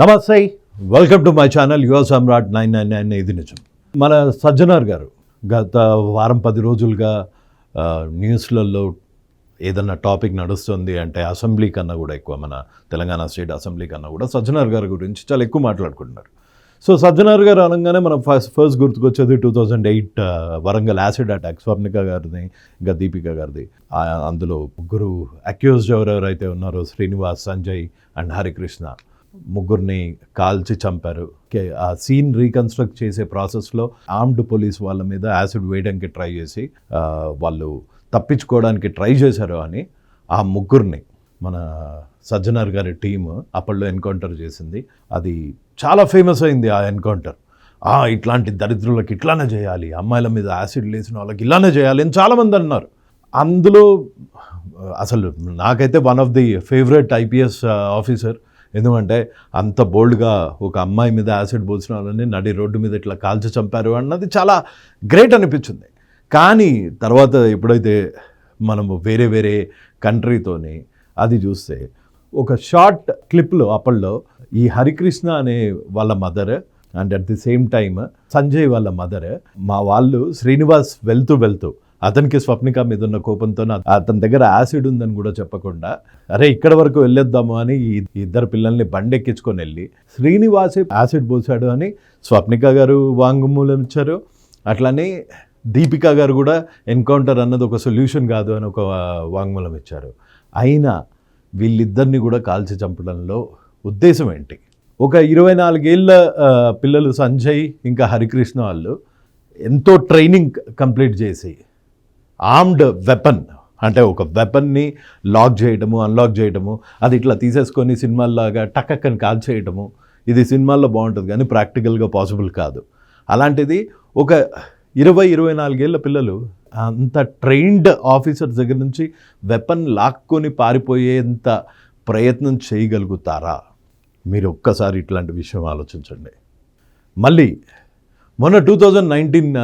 నమస్తే welcome to my channel Yuva Samrat nine nine nine ఇది నిజం. మన సజ్జనార్ గారు గత వారం పది రోజులుగా న్యూస్లలో ఏదన్నా టాపిక్ నడుస్తుంది అంటే అసెంబ్లీ కన్నా కూడా ఎక్కువ మన తెలంగాణ స్టేట్ అసెంబ్లీ కన్నా కూడా సజ్జనార్ గారి గురించి చాలా ఎక్కువ మాట్లాడుకుంటున్నారు. సో సజ్జనార్ గారు అనగానే మనం first first గుర్తుకొచ్చేది two thousand eight Warangal acid attack Swapnika గారిది ఇంకా దీపిక గారిది. అందులో ముగ్గురు అక్యూజ్డ్ ఎవరెవరైతే ఉన్నారో శ్రీనివాస్ సంజయ్ అండ్ హరికృష్ణ. ముగ్గురిని కాల్చి చంపారు. కే- ఆ సీన్ రీకన్స్ట్రక్ట్ చేసే ప్రాసెస్లో ఆర్మ్డ్ పోలీస్ వాళ్ళ మీద యాసిడ్ వేయడానికి ట్రై చేసి వాళ్ళు తప్పించుకోవడానికి ట్రై చేశారు అని ఆ ముగ్గురిని మన సజ్జనార్ గారి టీమ్ అప్పట్లో ఎన్కౌంటర్ చేసింది. అది చాలా ఫేమస్ అయింది ఆ ఎన్కౌంటర్. ఇట్లాంటి దరిద్రులకు ఇట్లానే చేయాలి అమ్మాయిల మీద యాసిడ్ లేసిన వాళ్ళకి ఇలానే చేయాలి అని చాలామంది అన్నారు. అందులో అసలు నాకైతే one of the favourite IPS officer ఎందుకంటే అంత బోల్డ్గా ఒక అమ్మాయి మీద యాసిడ్ పోసిన వాళ్ళని నడి రోడ్డు మీద ఇట్లా కాల్చి చంపారు అన్నది చాలా గ్రేట్ అనిపించింది. కానీ తర్వాత ఎప్పుడైతే మనము వేరే వేరే కంట్రీతోని అది చూస్తే ఒక షార్ట్ క్లిప్లో అప్పట్లో ఈ హరికృష్ణ అనే వాళ్ళ mother and at the same time Sanjay వాళ్ళ మదర్ మా వాళ్ళు శ్రీనివాస్ వెళ్తూ వెళ్తూ అతనికి స్వప్నిక మీద ఉన్న కోపంతో అతని దగ్గర యాసిడ్ ఉందని కూడా చెప్పకుండా అరే ఇక్కడ వరకు వెళ్ళొద్దాము అని ఇద్దరు పిల్లల్ని బండెక్కించుకొని వెళ్ళి శ్రీనివాసే యాసిడ్ పోసాడు అని స్వప్నిక గారు వాంగ్మూలం ఇచ్చారు. అట్లానే దీపిక గారు కూడా ఎన్కౌంటర్ అన్నది ఒక సొల్యూషన్ కాదు అని ఒక వాంగ్మూలం ఇచ్చారు. అయినా వీళ్ళిద్దరిని కూడా కాల్చి చంపడంలో ఉద్దేశం ఏంటి? ఒక ఇరవై నాలుగేళ్ళ పిల్లలు సంజయ్ ఇంకా హరికృష్ణ వాళ్ళు ఎంతో ట్రైనింగ్ కంప్లీట్ చేసి ఆర్మ్డ్ వెపన్ అంటే ఒక వెపన్ని లాక్ చేయటము అన్లాక్ చేయటము అది ఇట్లా తీసేసుకొని సినిమాల్లాగా టక్కని కాల్ చేయటము ఇది సినిమాల్లో బాగుంటుంది కానీ ప్రాక్టికల్గా పాసిబుల్ కాదు. అలాంటిది ఒక ఇరవై ఇరవై నాలుగేళ్ళ పిల్లలు అంత ట్రైన్డ్ ఆఫీసర్స్ దగ్గర నుంచి వెపన్ లాక్కొని పారిపోయేంత ప్రయత్నం చేయగలుగుతారా? మీరు ఒక్కసారి ఇట్లాంటి విషయం ఆలోచించండి. మళ్ళీ మొన్న టూ థౌజండ్ నైన్టీన్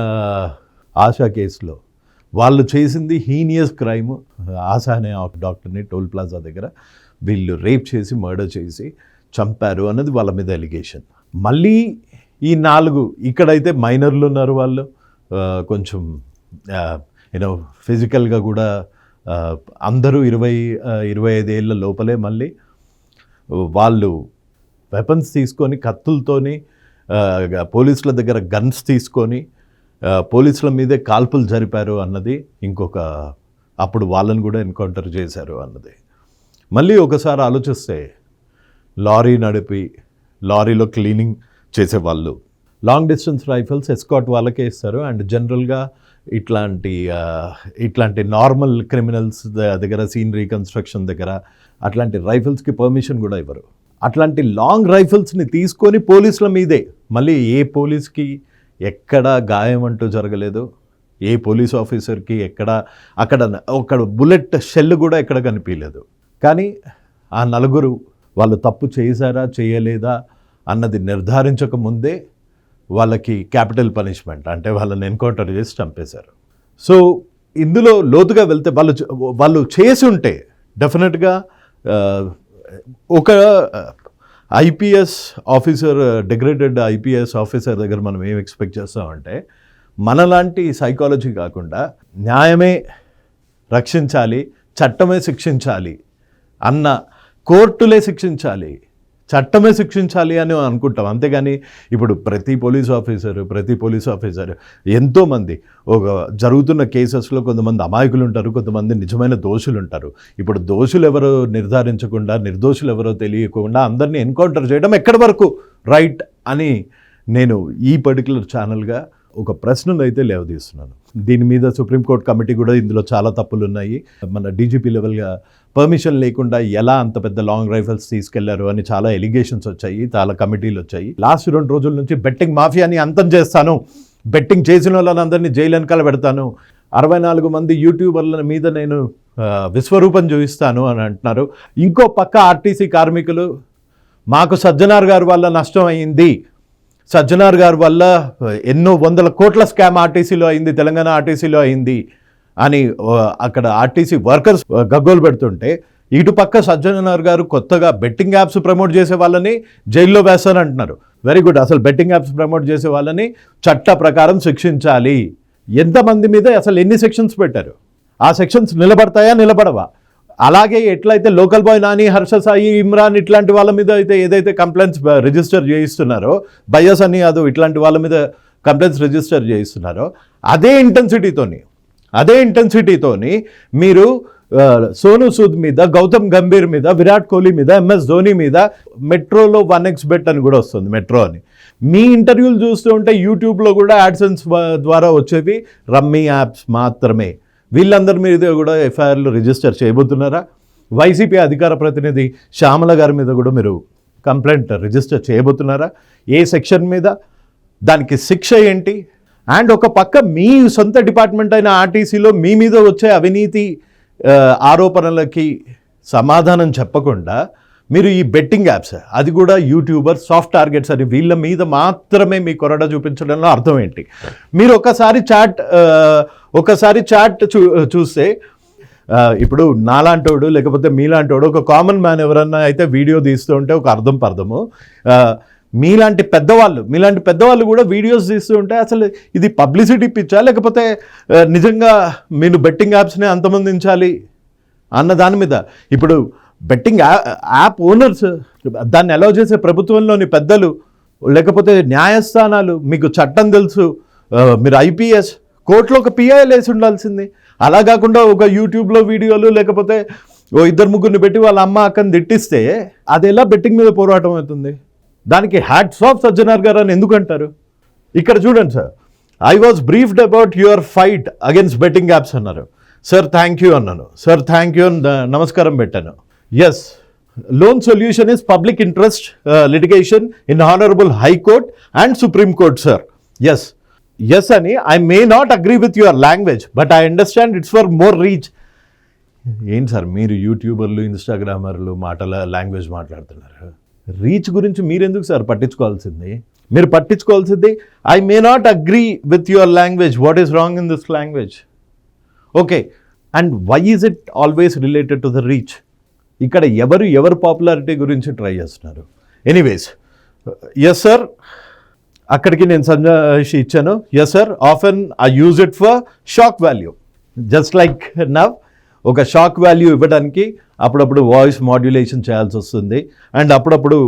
ఆశా కేసులో వాళ్ళు చేసింది హీనియస్ క్రైమ్. ఆశా అనే ఒక డాక్టర్ని టోల్ ప్లాజా దగ్గర వీళ్ళు రేప్ చేసి మర్డర్ చేసి చంపారు అన్నది వాళ్ళ మీద ఎలిగేషన్. మళ్ళీ ఈ నాలుగు ఇక్కడైతే మైనర్లు ఉన్నారు వాళ్ళు. కొంచెం యూనో ఫిజికల్గా కూడా అందరూ ఇరవై ఇరవై ఐదేళ్ళ లోపలే మళ్ళీ వాళ్ళు వెపన్స్ తీసుకొని కత్తులతోని పోలీసుల దగ్గర గన్స్ తీసుకొని పోలీసుల మీదే కాల్పులు జరిపారు అన్నది ఇంకొక అప్పుడు వాళ్ళని కూడా ఎన్కౌంటర్ చేశారు అన్నది. మళ్ళీ ఒకసారి ఆలోచిస్తే లారీ నడిపి లారీలో క్లీనింగ్ చేసేవాళ్ళు. లాంగ్ డిస్టెన్స్ రైఫిల్స్ ఎస్కాట్ వాళ్ళకే ఇస్తారు. అండ్ జనరల్గా ఇట్లాంటి ఇట్లాంటి నార్మల్ క్రిమినల్స్ దగ్గర సీన్ రీకన్స్ట్రక్షన్ దగ్గర అట్లాంటి రైఫిల్స్కి పర్మిషన్ కూడా ఇవ్వరు. అట్లాంటి లాంగ్ రైఫిల్స్ని తీసుకొని పోలీసుల మీదే మళ్ళీ ఏ పోలీస్కి ఎక్కడ గాయం అంటూ జరగలేదు. ఏ పోలీస్ ఆఫీసర్కి ఎక్కడ అక్కడ ఒక బుల్లెట్ షెల్ కూడా ఎక్కడ కనిపించలేదు కానీ ఆ నలుగురు వాళ్ళు తప్పు చేశారా చేయలేదా అన్నది నిర్ధారించక ముందే వాళ్ళకి క్యాపిటల్ పనిష్మెంట్ అంటే వాళ్ళని ఎన్కౌంటర్ చేసి చంపేశారు. సో ఇందులో లోతుగా వెళ్తే వాళ్ళు వాళ్ళు చేసి ఉంటే డెఫినెట్గా ఒక IPS officer degraded IPS officer దగ్గర మనం ఏం ఎక్స్పెక్ట్ చేస్తామంటే మనలాంటి సైకాలజీ కాకుండా న్యాయమే రక్షించాలి చట్టమే శిక్షించాలి అన్న కోర్టులే శిక్షించాలి చట్టమే శిక్షించాలి అని అనుకుంటాం. అంతేగాని ఇప్పుడు ప్రతి పోలీస్ ఆఫీసర్ ప్రతి పోలీస్ ఆఫీసర్ ఎంతోమంది ఒక జరుగుతున్న కేసెస్లో కొంతమంది అమాయకులు ఉంటారు కొంతమంది నిజమైన దోషులు ఉంటారు ఇప్పుడు దోషులు ఎవరో నిర్ధారించకుండా నిర్దోషులు ఎవరో తెలియకుండా అందరినీ ఎన్కౌంటర్ చేయడం ఎక్కడి వరకు రైట్ అని నేను ఈ పర్టికులర్ ఛానల్గా ఒక ప్రశ్నలు అయితే లేవదీస్తున్నాను. దీని మీద సుప్రీంకోర్టు కమిటీ కూడా ఇందులో చాలా తప్పులు ఉన్నాయి మన డీజీపీ లెవెల్గా పర్మిషన్ లేకుండా ఎలా అంత పెద్ద లాంగ్ రైఫల్స్ తీసుకెళ్ళారు అని చాలా ఎలిగేషన్స్ వచ్చాయి చాలా కమిటీలు వచ్చాయి. లాస్ట్ రెండు రోజుల నుంచి బెట్టింగ్ మాఫియాని అంతం చేస్తాను. బెట్టింగ్ చేసిన వాళ్ళని అందరినీ జైలు వెనకాల పెడతాను. అరవై నాలుగు మంది యూట్యూబర్ల మీద నేను విశ్వరూపం చూపిస్తాను అని అంటున్నారు. ఇంకో పక్క ఆర్టీసీ కార్మికులు మాకు సజ్జనార్ గారు వల్ల నష్టం అయింది. సజ్జనార్ గారి వల్ల ఎన్నో వందల కోట్ల స్కామ్ ఆర్టీసీలో అయింది తెలంగాణ ఆర్టీసీలో అయింది అని అక్కడ ఆర్టీసీ వర్కర్స్ గగ్గోలు పెడుతుంటే ఇటు పక్క సజ్జనర్ గారు కొత్తగా బెట్టింగ్ యాప్స్ ప్రమోట్ చేసే వాళ్ళని జైల్లో వేస్తానంటున్నారు వెరీ గుడ్ అసలు బెట్టింగ్ యాప్స్ ప్రమోట్ చేసే వాళ్ళని చట్ట ప్రకారం శిక్షించాలి. ఎంతమంది మీద అసలు ఎన్ని సెక్షన్స్ పెట్టారు? ఆ సెక్షన్స్ నిలబడతాయా నిలబడవా? అలాగే ఎట్లయితే లోకల్ బాయ్ నాని హర్ష సాయి ఇమ్రాన్ ఇట్లాంటి వాళ్ళ మీద అయితే ఏదైతే కంప్లైంట్స్ రిజిస్టర్ చేయిస్తున్నారో బయ్యస్ అని యాదవ్ ఇట్లాంటి వాళ్ళ మీద కంప్లైంట్స్ రిజిస్టర్ చేయిస్తున్నారో అదే ఇంటెన్సిటీతోని అదే ఇంటెన్సిటీతోని మీరు సోను సూద్ మీద గౌతమ్ గంభీర్ మీద విరాట్ కోహ్లీ మీద ఎంఎస్ ధోని మీద మెట్రోలో వన్ ఎక్స్ బెట్ అని కూడా వస్తుంది మెట్రో అని. మీ ఇంటర్వ్యూలు చూస్తూ ఉంటే యూట్యూబ్లో కూడా యాడ్సెన్స్ ద్వారా వచ్చేవి రమ్మీ యాప్స్ మాత్రమే. వీళ్ళందరి మీద కూడా ఎఫ్ఐఆర్లు రిజిస్టర్ చేయబోతున్నారా? వైసీపీ అధికార ప్రతినిధి శ్యామల గారి మీద కూడా మీరు కంప్లైంట్ రిజిస్టర్ చేయబోతున్నారా? ఏ సెక్షన్ మీద? దానికి శిక్ష ఏంటి? అండ్ ఒక పక్క మీ సొంత డిపార్ట్మెంట్ అయిన ఆర్టీసీలో మీ మీద వచ్చే అవినీతి ఆరోపణలకి సమాధానం చెప్పకుండా మీరు ఈ బెట్టింగ్ యాప్స్ అది కూడా యూట్యూబర్ సాఫ్ట్ టార్గెట్స్ అని వీళ్ళ మీద మాత్రమే మీ కొరడ చూపించడంలో అర్థం ఏంటి? మీరు ఒకసారి చాట్ ఒకసారి చాట్ చూ చూస్తే ఇప్పుడు నాలాంటోడు లేకపోతే మీలాంటోడు ఒక కామన్ మ్యాన్ ఎవరన్నా అయితే వీడియో తీస్తూ ఉంటే ఒక అర్థం పర్థము. మీలాంటి పెద్దవాళ్ళు మీలాంటి పెద్దవాళ్ళు కూడా వీడియోస్ తీస్తూ ఉంటే అసలు ఇది పబ్లిసిటీ పిచ్చా లేకపోతే నిజంగా మీరు బెట్టింగ్ యాప్స్ని అంతమొందించాలి అన్న దాని మీద. ఇప్పుడు బెట్టింగ్ యాప్ ఓనర్స్ దాన్ని అలౌ చేసే ప్రభుత్వంలోని పెద్దలు లేకపోతే న్యాయస్థానాలు మీకు చట్టం తెలుసు మీరు ఐపీఎస్ కోర్టులో ఒక పిఐఎల్ వేసి ఉండాల్సింది. అలా కాకుండా ఒక యూట్యూబ్లో వీడియోలు లేకపోతే ఓ ఇద్దరు ముగ్గురిని పెట్టి వాళ్ళ అమ్మ అక్కని తిట్టిస్తే అది ఎలా బెట్టింగ్ మీద పోరాటం అవుతుంది? దానికి హ్యాట్స్ ఆఫ్ సజ్జనార్ గారు అని ఎందుకంటారు ఇక్కడ చూడండి sir. I was briefed about your fight against betting apps అన్నారు. సార్ థ్యాంక్ యూ అన్నాను. సార్ థ్యాంక్ యూ అని నమస్కారం పెట్టాను. Yes lone solution is public interest litigation in honourable high court and supreme court sir yes yes అని I may not agree with your language but I understand it's for more reach ఏంటి sir మీరు యూట్యూబర్లు ఇన్స్టాగ్రామర్లు మాటల language మాట్లాడుతున్నారు reach గురించి మీరెందుకు sir పట్టించుకోవాల్సింది మీరు పట్టించుకోవాల్సింది I may not agree with your language what is wrong in this language okay and why is it always related to the reach ఇక్కడ ఎవరు ఎవరు పాపులారిటీ గురించి ట్రై చేస్తున్నారు ఎనీవేస్ ఎస్ సార్ అక్కడికి నేను సంజాయిషి ఇచ్చాను. Yes sir often I use it for shock value just like now ఒక షాక్ వాల్యూ ఇవ్వడానికి అప్పుడప్పుడు వాయిస్ మాడ్యులేషన్ చేయాల్సి వస్తుంది. అండ్ అప్పుడప్పుడు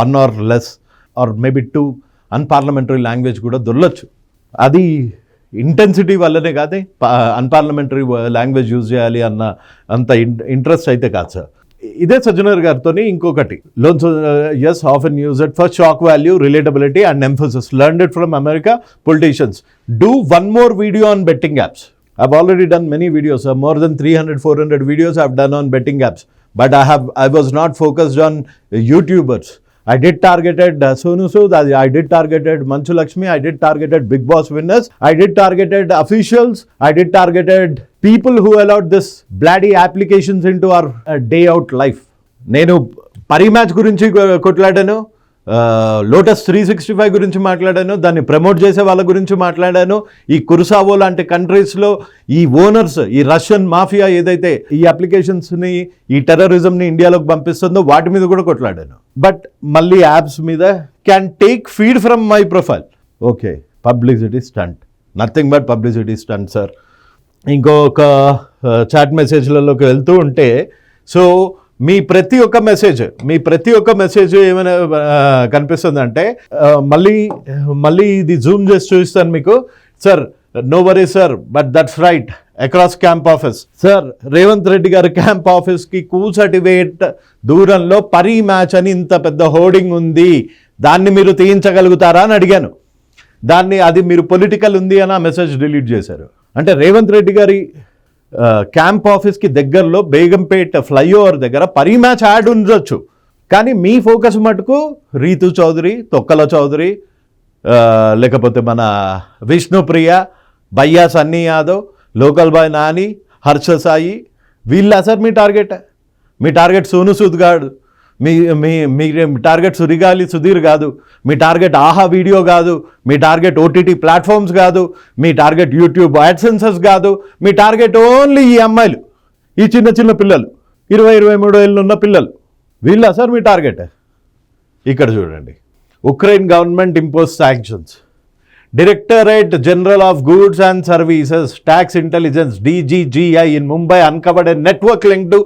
one or less or maybe two unparliamentary language కూడా దొరలొచ్చు. అది ఇంటెన్సిటీ వల్లనే కాదు అన్పార్లమెంటరీ లాంగ్వేజ్ యూజ్ చేయాలి అన్న అంత ఇంట్రెస్ట్ అయితే కాదు సార్ ఇదే సజ్జనర్ గారితో ఇంకొకటి loans yes often use it for shock value relatability and emphasis learn it from America politicians do one more video on betting apps I've already done many videos, uh, more than 300, 400 videos I've done on betting apps. But I have, I was not focused on YouTubers. I did targeted Sonu Sood అది I did targeted Manchu Lakshmi I did targeted Bigg Boss winners I did targeted officials I did targeted people who allowed this bloody applications in to our day out life నేను Parimatch గురించి కొట్లాడాను. Lotus three sixty five గురించి మాట్లాడాను దాన్ని promote చేసే వాళ్ళ గురించి మాట్లాడాను. ఈ కురుసావో లాంటి కంట్రీస్లో ఈ ఓనర్స్ ఈ రష్యన్ మాఫియా ఏదైతే ఈ అప్లికేషన్స్ని ఈ టెర్రరిజంని ఇండియాలోకి పంపిస్తుందో వాటి మీద కూడా కొట్లాడాను. బట్ మళ్ళీ యాప్స్ మీద can take feed from my profile okay publicity stunt nothing but publicity stunt sir ఇంకొక చాట్ మెసేజ్లలోకి వెళ్తూ ఉంటే సో మీ ప్రతి ఒక్క మెసేజ్ మీ ప్రతి ఒక్క మెసేజ్ ఏమైనా కనిపిస్తుందంటే మళ్ళీ మళ్ళీ ఇది జూమ్ చేసి చూపిస్తాను మీకు. Sir no worry sir but that's right across camp office. Sir Revanth Reddy గారు క్యాంప్ ఆఫీస్కి కూసటివేట్ దూరంలో పరీ మ్యాచ్ అని ఇంత పెద్ద హోర్డింగ్ ఉంది. దాన్ని మీరు తీయించగలుగుతారా అని అడిగాను. దాన్ని అది మీరు పొలిటికల్ ఉంది అని ఆ మెసేజ్ డిలీట్ చేశారు. అంటే రేవంత్ రెడ్డి గారి క్యాంప్ ఆఫీస్కి దగ్గరలో బేగంపేట్ ఫ్లైఓవర్ దగ్గర పరీ మ్యాచ్ యాడ్ ఉండొచ్చు. కానీ మీ ఫోకస్ మటుకు రీతు చౌదరి తొక్కల చౌదరి లేకపోతే మన విష్ణుప్రియ భయ్యా సన్నీ యాదవ్ లోకల్ బాయ్ నాని హర్ష సాయి వీళ్ళ సార్ మీ టార్గెట్ మీ టార్గెట్ సోను సూద్ గాడు. మీ మీ మీ టార్గెట్ సురిగాలి సుధీర్ కాదు. మీ టార్గెట్ ఆహా వీడియో కాదు. మీ టార్గెట్ ఓటీటీ ప్లాట్ఫామ్స్ కాదు. మీ టార్గెట్ యూట్యూబ్ యాడ్సెన్సెస్ కాదు. మీ టార్గెట్ ఓన్లీ ఈ అమ్మాయిలు ఈ చిన్న చిన్న పిల్లలు ఇరవై ఇరవై మూడు ఏళ్ళు ఉన్న పిల్లలు. వీళ్ళ సార్ మీ టార్గెట్ ఇక్కడ చూడండి. Ukraine government impose sanctions directorate general of goods and services tax intelligence DGGI in Mumbai uncovered network link to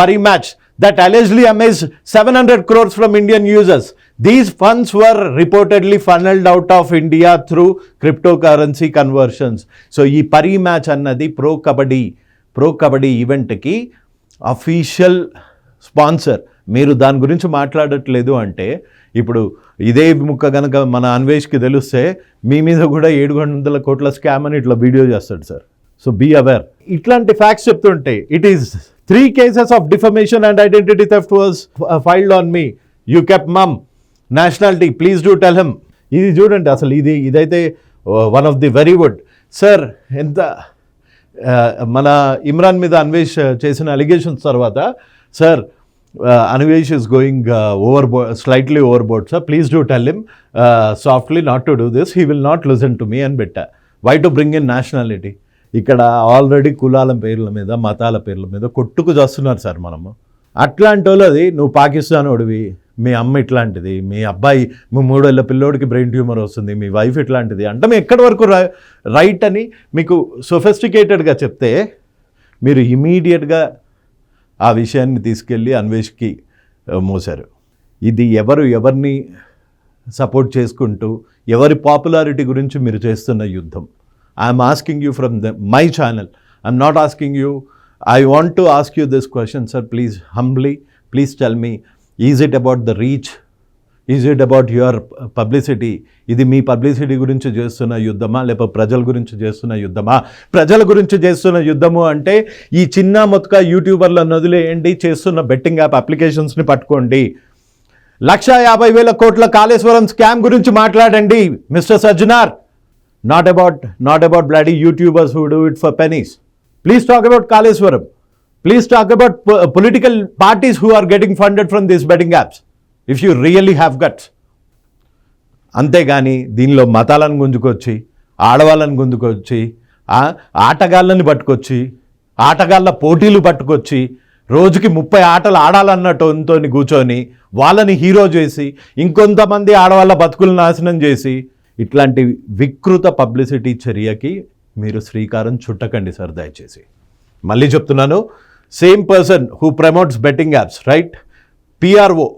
Parimatch that allegedly hundred 700 crores from Indian users. These funds were reportedly funneled out of India through cryptocurrency conversions. So ఈ Parimatch అన్నది pro kabaddi pro kabaddi ఈవెంట్కి official sponsor మీరు దాని గురించి మాట్లాడట్లేదు అంటే ఇప్పుడు ఇదే ముక్క కనుక మన అన్వేష్కి తెలిస్తే మీ మీద కూడా ఏడు వందల కోట్ల స్కామ్ అని ఇట్లా వీడియో చేస్తాడు సార్ సో బీ అవేర్ ఇట్లాంటి ఫ్యాక్ట్స్ చెప్తుంటే it is three cases of defamation and identity theft was filed on me you kept mum nationality please do tell him ఇది చూడండి అసలు ఇది ఇదైతే one of the very good sir ఎంత మన ఇమ్రాన్ మీద అన్వేష్ చేసిన అలిగేషన్స్ తర్వాత sir Anvesh is going over బో slightly over board sir please do tell him softly not to do this he will not listen to me అని పెట్టా. Why to bring in nationality ఇక్కడ already కులాల పేర్ల మీద మతాల పేర్ల మీద కొట్టుకు చేస్తున్నారు సార్ మనము. అట్లాంటి వాళ్ళది నువ్వు పాకిస్తాన్ ఓడివి మీ అమ్మ ఇట్లాంటిది మీ అబ్బాయి మీ మూడేళ్ళ పిల్లోడికి బ్రెయిన్ ట్యూమర్ వస్తుంది మీ వైఫ్ ఇట్లాంటిది అంటే మీ ఎక్కడి వరకు రైట్ అని మీకు సొఫెస్టికేటెడ్గా చెప్తే మీరు ఇమీడియట్గా ఆ విషయాన్ని తీసుకెళ్ళి అన్వేష్కి మోశారు. ఇది ఎవరు ఎవరిని సపోర్ట్ చేసుకుంటూ ఎవరి పాపులారిటీ గురించి మీరు చేస్తున్న యుద్ధం. I'm asking you from the my channel I'm not asking you I want to ask you this question sir please humbly please tell me is it about the reach is it about your publicity ఇది మీ publicity గురించి చేస్తున్న యుద్ధమా? లేకపోతే ప్రజల గురించి చేస్తున్న యుద్ధమా? ప్రజల గురించి చేస్తున్న యుద్ధము అంటే ఈ చిన్న మొత్తుక యూట్యూబర్లను వదిలేయండి చేస్తున్న బెట్టింగ్ యాప్ అప్లికేషన్స్ని పట్టుకోండి. లక్ష యాభై వేల కోట్ల కాళేశ్వరం స్కామ్ గురించి మాట్లాడండి mister Sajjanar. Not about not about bloody YouTubers who do it for pennies please talk about Kaleshwaram please talk about political parties who are getting funded from these betting apps if you really have guts అంతేగాని దీనిలో మతాలను గుంజుకొచ్చి ఆడవాళ్ళని గుంజుకొచ్చి ఆటగాళ్ళని పట్టుకొచ్చి ఆటగాళ్ళ పోటీలు పట్టుకొచ్చి రోజుకి ముప్పై ఆటలు ఆడాలన్నట్టుతో కూర్చొని వాళ్ళని హీరో చేసి ఇంకొంతమంది ఆడవాళ్ళ బతుకులు నాశనం చేసి ఇట్లాంటి వికృత పబ్లిసిటీ చర్యకి మీరు శ్రీకారం చుట్టకండి సార్ దయచేసి. మళ్ళీ చెప్తున్నాను same person who promotes betting apps right? PRO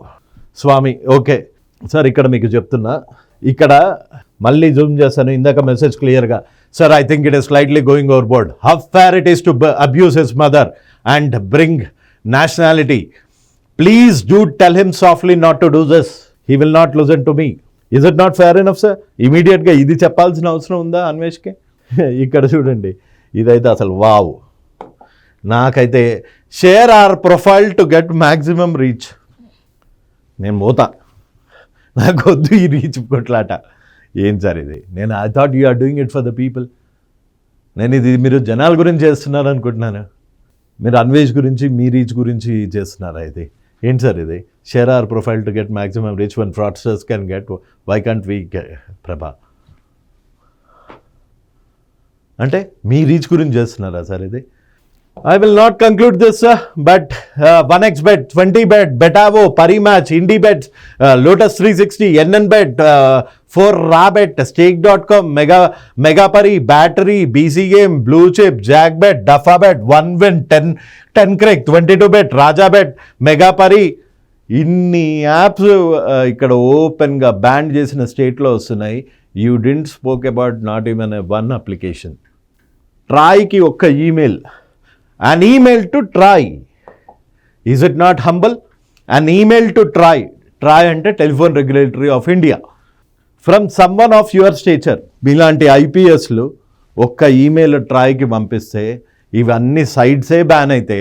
Swamy okay. Sir ఇక్కడ మీకు చెప్తున్నా ఇక్కడ మళ్ళీ జూమ్ చేస్తాను ఇందాక మెసేజ్ క్లియర్గా. Sir I think it is slightly going over board how fair it is to abuse his mother and bring nationality please do tell him softly not to do this he will not listen to me is it not fair enough sir ఇమీడియట్గా ఇది చెప్పాల్సిన అవసరం ఉందా అన్వేష్కి? ఇక్కడ చూడండి. ఇదైతే అసలు wow. నాకైతే share or profile to get maximum reach నేను పోతా. నాకు వద్దు ఈ రీచ్ కొట్లాట. ఏం సార్ ఇది? నేను I thought you are doing it for the people నేను ఇది మీరు జనాల గురించి చేస్తున్నారు అనుకుంటున్నాను. మీరు అన్వేష్ గురించి మీ రీచ్ గురించి చేస్తున్నారా ఇది? ఏంటి సార్ ఇది? Share or profile to get maximum reach one fraudsters can get why can't we ప్రభా అంటే మీ రీచ్ గురించి చేస్తున్నారా సార్ ఇది? I will not conclude this but one X bet twenty bet బెటావో Parimatch Indibet lotus three sixty NN bet four Rabet stake dot com mega Megapari battery BC game blue chip jack bet Dafabet one win ten ten cric twenty two bet Rajabet Megapari ఇన్ని apps ఇక్కడ ఓపెన్గా ban చేసిన స్టేట్లో వస్తున్నాయి. You didn't spoke about not even one application ట్రాయ్కి ఒక్క email an email to try. Is it not humble? An email to try. Try అంటే telephone regulatory of India from someone of your stature మీలాంటి ఐపీఎస్లు ఒక్క email ట్రాయ్కి పంపిస్తే ఇవన్నీ సైడ్సే ban అయితే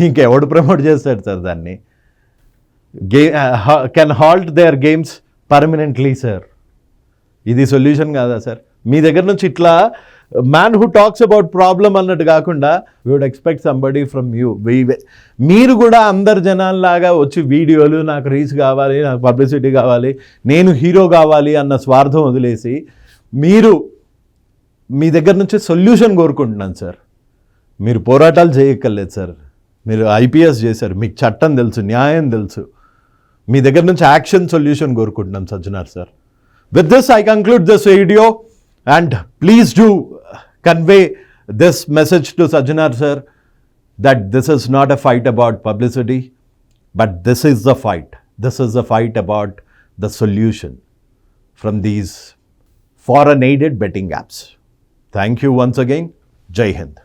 ఇంకెవడు promote చేస్తాడు sir దాన్ని గే can halt their games permanently sir ఇది సొల్యూషన్ కాదా సార్ మీ దగ్గర నుంచి ఇట్లా man who talks about problem అన్నట్టు కాకుండా we would expect somebody from you మీరు కూడా అందరు జనాల్లాగా వచ్చి వీడియోలు నాకు రీచ్ కావాలి నాకు పబ్లిసిటీ కావాలి నేను హీరో కావాలి అన్న స్వార్థం వదిలేసి మీరు మీ దగ్గర నుంచి సొల్యూషన్ కోరుకుంటున్నాను సార్. మీరు పోరాటాలు చేయక్కర్లేదు సార్. మీరు ఐపీఎస్ చేశారు. మీకు చట్టం తెలుసు న్యాయం తెలుసు. మీ దగ్గర నుంచి యాక్షన్ సొల్యూషన్ కోరుకుంటున్నాం Sajjanar sir. With this I conclude this video And please do convey this message to Sajjanar sir that this is not a fight about publicity, but this is the fight. This is a fight about the solution from these foreign aided betting apps. Thank you once again. Jai Hind.